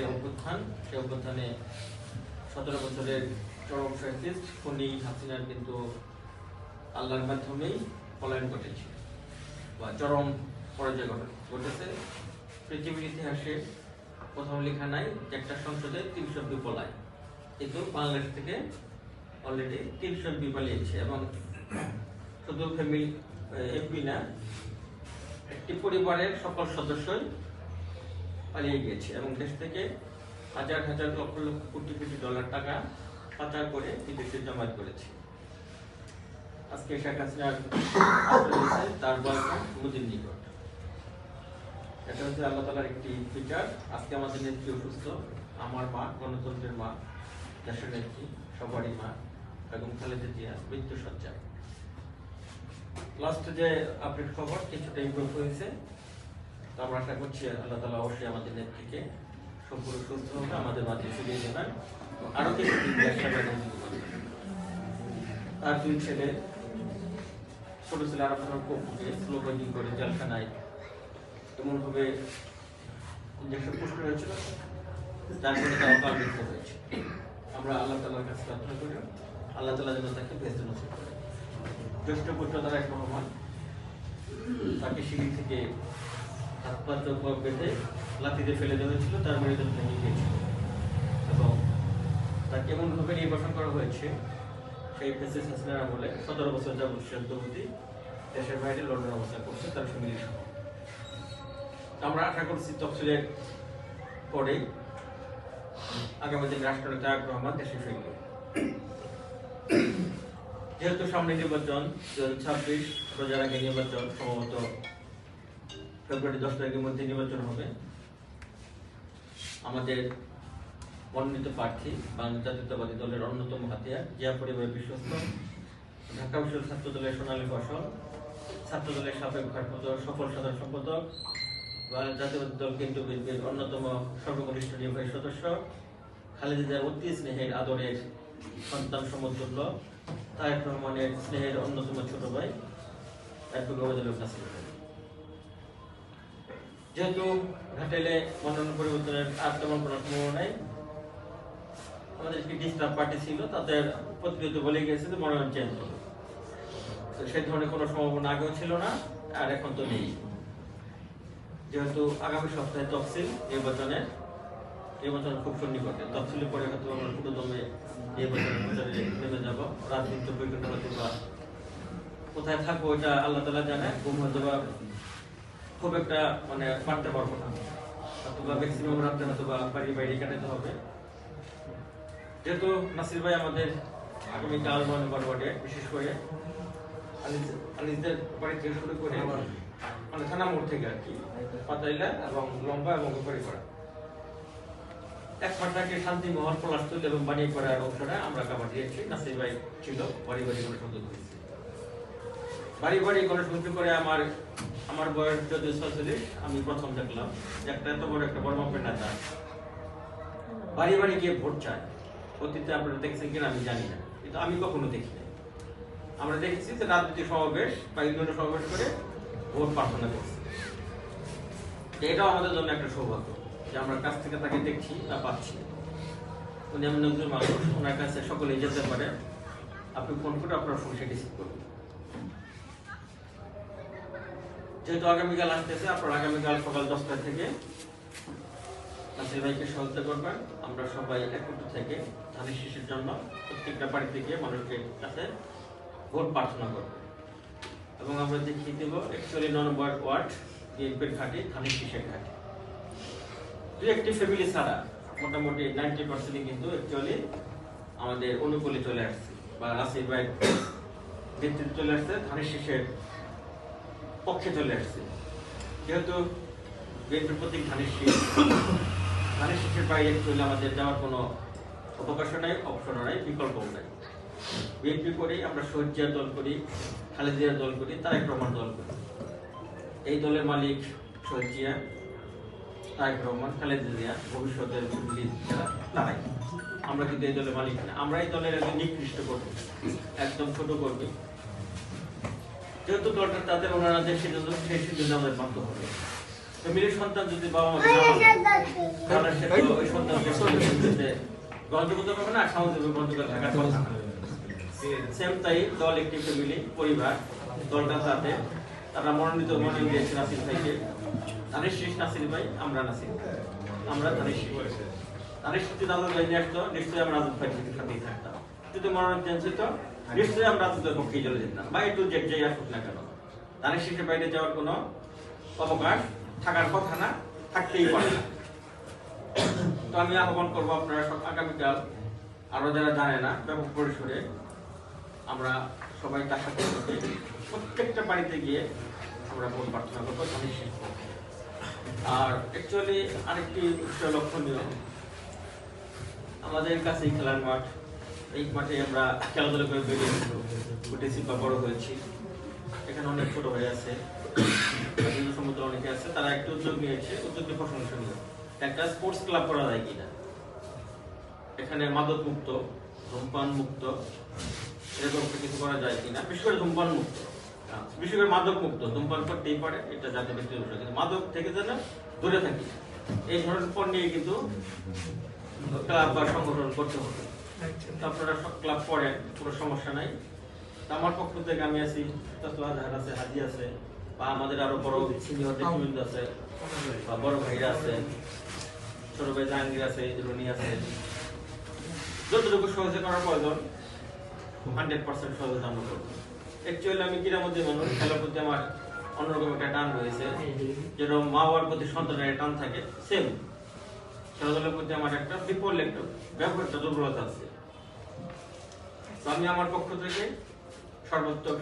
যে অভ্যুত্থান সেই অভ্যুত্থানে সতেরো বছরের চরম ফ্যাসিস্ট ফনি হাসিনার কিন্তু আল্লাহর মাধ্যমেই পলায়ন ঘটেছে বা চরম পরাজয় ঘটে- ঘটেছে। পৃথিবীর ইতিহাসে প্রথম লেখা নাই, একটা সংসদে তিনশো এমপি পলায়। কিন্তু বাংলাদেশ থেকে অলরেডি তিনশো এমপি পালিয়েছে এবং শুধু ফ্যামিলি এমপি না, একটি পরিবারের সকল সদস্যই পালিয়ে গিয়েছে এবং দেশ থেকে হাজার হাজার লক্ষ লক্ষ কোটি কোটি ডলার টাকা পাচার করে বিদেশে জমায়েত করেছে। আজকে শেখ হাসিনার তার বয়ফ্রেন্ড মোদির নিকট। এটা হচ্ছে আল্লাহ তালার একটি ফিচার আজকে আমাদের নেত্রী অসুস্থ, আমার মা, গণতন্ত্রের মা, দেশের নেত্রী, সবারই মা, বেগম খালেদা জিয়া মৃত্যু সজ্জা লাস্ট যে আপডেট খবর, কিছুটা ইমপ্রুভ হয়েছে। আমরা আশা করছি আল্লাহ তালা অবশ্যই আমাদের নেত্রীকে সম্পূর্ণ সুস্থ হবে আমাদের মাঝে ফিরিয়ে দেবেন। আরও কিছু তার দুই ছেলে, ছোট ছেলে আরও ধরো কপুকে স্লোগানিং করে জেলখানায় এমন ভাবে ইঞ্জেকশন পুষ্ট হয়েছিল। ফলে তার অকাল মৃত্যু হয়েছে আমরা আল্লাহ তালার কাছে প্রার্থনা করি, আল্লাহ তালা যেন তাকে বেঁচে নসিব করে। জ্যেষ্ঠ পুত্র তারা রহমান তাকে সিঁড়ি থেকে হাত পা চোখ বেঁধে লাঠিতে ফেলে দেওয়া তার ভেঙে গিয়েছিল। এবং তাকে এমনভাবে নির্বাচন করা হয়েছে, সেই হাসিনার আমলে বছর সদ্যবতী দেশের বাইরে লন্ডন অবস্থান করছে তার আমরা আশা করছি তফসিলের পরেই আগামী দিন রাষ্ট্রনেতা রহমান দেশে ফিরবে। যেহেতু সামনে নির্বাচন দু হাজার ছাব্বিশ, রোজার আগে নির্বাচন সম্ভবত ফেব্রুয়ারি দশ তারিখের মধ্যে নির্বাচন হবে। আমাদের মনোনীত প্রার্থী, বাংলাদেশ জাতীয়তাবাদী দলের অন্যতম হাতিয়ার, জিয়া পরিবারের বিশ্বস্ত, ঢাকা বিশ্ববিদ্যালয় ছাত্র দলের সোনালী ফসল ছাত্র দলের সাবেক ভারপ্রাপ্ত সফল সাধারণ সম্পাদক, বাংলাদেশ জাতীয়বাদী দল কেন্দ্রীয় বিএনপির অন্যতম সর্বকনিষ্ঠ নির্বাহী সদস্য, খালেদা অতি স্নেহের আদরের সন্তান সমতুল্য তারেক রহমানের স্নেহের অন্যতম ছোট ভাই অ্যাডভোকেট ওবায়দুল কাসিম যেহেতু ঘাটাইলে মনোনয়ন পরিবর্তনের আর তেমন কোনো সম্ভাবনা নাই। আমাদের একটি ডিস্টার্ব পার্টি ছিল তাদের প্রতিনিয়ত বলে গিয়েছে যে মনোনয়ন চেঞ্জ হবে। তো সেই ধরনের কোনো সম্ভাবনা আগেও ছিল না, আর এখন তো নেই। যেহেতু আগামী সপ্তাহে তফসিল নির্বাচনের নির্বাচন খুব সন্নিকটে। তফসিলের পরে হয়তো আমরা পুরো দমে নির্বাচনের প্রচারে নেমে যাব। দিন চব্বিশ হয়তো বা কোথায় থাকব এটা আল্লাহ তালা জানে, ঘুম হয়তো বা খুব একটা মানে পারতে পারব না। অথবা ম্যাক্সিমাম রাত্রে হয়তো বা বাড়ি বাইরে কাটাতে হবে। যেহেতু নাসির ভাই আমাদের আগামীকাল ওয়ার্ডে বিশেষ করে বাড়ি করে মানে এবং লম্বা এবং করা। এক শান্তি মহল পলাশতুল এবং বানিয়ে করার অংশটা আমরা কাবার দিয়েছি। নাসির ভাই ছিল বাড়ি বাড়ি করেছি বাড়ি বাড়ি করে আমার আমার বয়স যদি ছয়চল্লিশ, আমি প্রথম দেখলাম। একটা এত বড় একটা বড় মাপের নেতা। বাড়ি বাড়ি গিয়ে ভোট চায়। অতীতে আপনারা দেখেছেন কিনা আমি জানি না। কিন্তু আমি কখনো দেখি নাই। আমরা দেখেছি যে রাজনৈতিক সমাবেশ বা ইউনিয়ন সমাবেশ করে ভোট প্রার্থনা করছে। এটাও আমাদের জন্য একটা সৌভাগ্য যে আমরা কাছ থেকে তাকে দেখছি বা পাচ্ছি। উনি এমন একজন মানুষ, ওনার কাছে সকলেই যেতে পারে। আপনি ফোন করে আপনার সমস্যা রিসিভ করুন। যেহেতু আগামীকাল আসতেছে, আপনার আগামীকাল সকাল দশটা থেকে ভাইকে সহযোগিতা করবেন। আমরা সবাই একত্র থেকে ধানের শিশুর জন্য প্রত্যেকটা বাড়িতে গিয়ে মানুষের কাছে ভোট প্রার্থনা করব। এবং আমরা দেখিয়ে দেবো একচুয়ালি নম্বর ওয়ার্ড, বিএনপির ঘাটি, ধানের শীষের ঘাটি। দু একটি ফ্যামিলি ছাড়া মোটামুটি নাইনটি পার্সেন্টই কিন্তু একচুয়ালি আমাদের অনুকূলে চলে আসছে, বা নাসির ভাই নেতৃত্বে চলে আসছে ধানের শীষের পক্ষে চলে আসছে। যেহেতু বিএনপির প্রতীক ধানের শীষ। ধানের শীষের বাইরে চলে আমাদের যাওয়ার কোনো অবকাশ নাই অপশন নাই বিকল্প নাই। বিএনপি করি, আমরা শহীদ দল করি খালেদিয়া দল করি, তারেক রহমান দল করি। এই দলের মালিক শহীদ জিয়া তারেক রহমান, খালেদা জিয়া, ভবিষ্যতের যারা, তারাই। আমরা কিন্তু এই দলের মালিক আমরা এই দলের একজন নিকৃষ্ট করব একদম ছোট করবে যেহেতু দলটা তাদের ওনারা যে সিদ্ধান্ত সেই সিদ্ধান্ত আমাদের মানতে হবে। ফ্যামিলির সন্তান যদি বাবা মাকে না মানে, তাহলে সে তো ওই সন্তানকে সন্তানকে গ্রহণযোগ্য না সামাজিক থাকার কথা সেম তাই দল একটি ফ্যামিলি পরিবার দলটা তাতে। তারা মনোনীত মনোনয়ন দিয়েছে নাসির ভাইকে। ধানের শীষ নাসির ভাই আমরা নাসির। আমরা শীষ শীষ যদি আলাদা ভাই নিয়ে আসতো নিশ্চয়ই আমরা রাজুদ ভাই সাথেই থাকতাম। যদি মনোনয়ন চেঞ্জ হতো নিশ্চয়ই আমরা রাজুদের পক্ষেই চলে যেতাম বা একটু যে যেই আসুক না কেন? ধানের শীষের বাইরে যাওয়ার কোনো অবকাশ থাকার কথা না, থাকতেই পারে না। তো আমি আহ্বান করব আপনারা আগামীকাল, আরও যারা জানে না, ব্যাপক পরিসরে আমরা সবাই সাথে সাথে প্রত্যেকটা বাড়িতে গিয়ে আমরা ভোট প্রার্থনা করব শীষ পক্ষে। আর অ্যাকচুয়ালি আরেকটি বিষয় লক্ষণীয়, আমাদের কাছেই খেলার মাঠ। এই মাঠে আমরা খেলাধুলা করে বেরিয়ে উঠেছি বা বড় হয়েছি। এখানে অনেক ছোট ভাই আছে সমুদ্র অনেকে আছে, তারা একটু উদ্যোগ নিয়েছে উদ্যোগটি প্রশংসনীয় একটা স্পোর্টস ক্লাব করা যায় কিনা? এখানে মাদক মুক্ত ধূমপান মুক্ত এরকম কিছু করা যায় কিনা? বিশেষ করে ধূমপান মুক্ত বিশেষ করে মাদক মুক্ত ধূমপান করতেই পারে, এটা জাতীয় বিষয়, কিন্তু মাদক থেকে যেন দূরে থাকি। এই ধরনের পণ্য নিয়ে কিন্তু ক্লাব বা সংগঠন করতে হবে। ক্লাব কোনো সমস্যা নাই। আমার পক্ষ থেকে আমি আছি তাসলা আছে, হাজি আছে, বা আমাদের আরও বড় সিনিয়র আছে, বা বড় ভাইরা আছে, ছোট ভাই জাহাঙ্গীর আছে, রনি আছে। যতটুকু করার প্রয়োজন হান্ড্রেড পার্সেন্ট আমরা করব। অ্যাকচুয়ালি আমি ক্রীড়া মধ্যে মানুষ, খেলার প্রতি আমার অন্যরকম একটা টান রয়েছে, যেরকম মা বাবার প্রতি সন্তানের টান থাকে সেম খেলাধুলার প্রতি আমার একটা বিপল একটা একটা দুর্বলতা আছে। আমি আমার পক্ষ থেকে সর্বোত্তম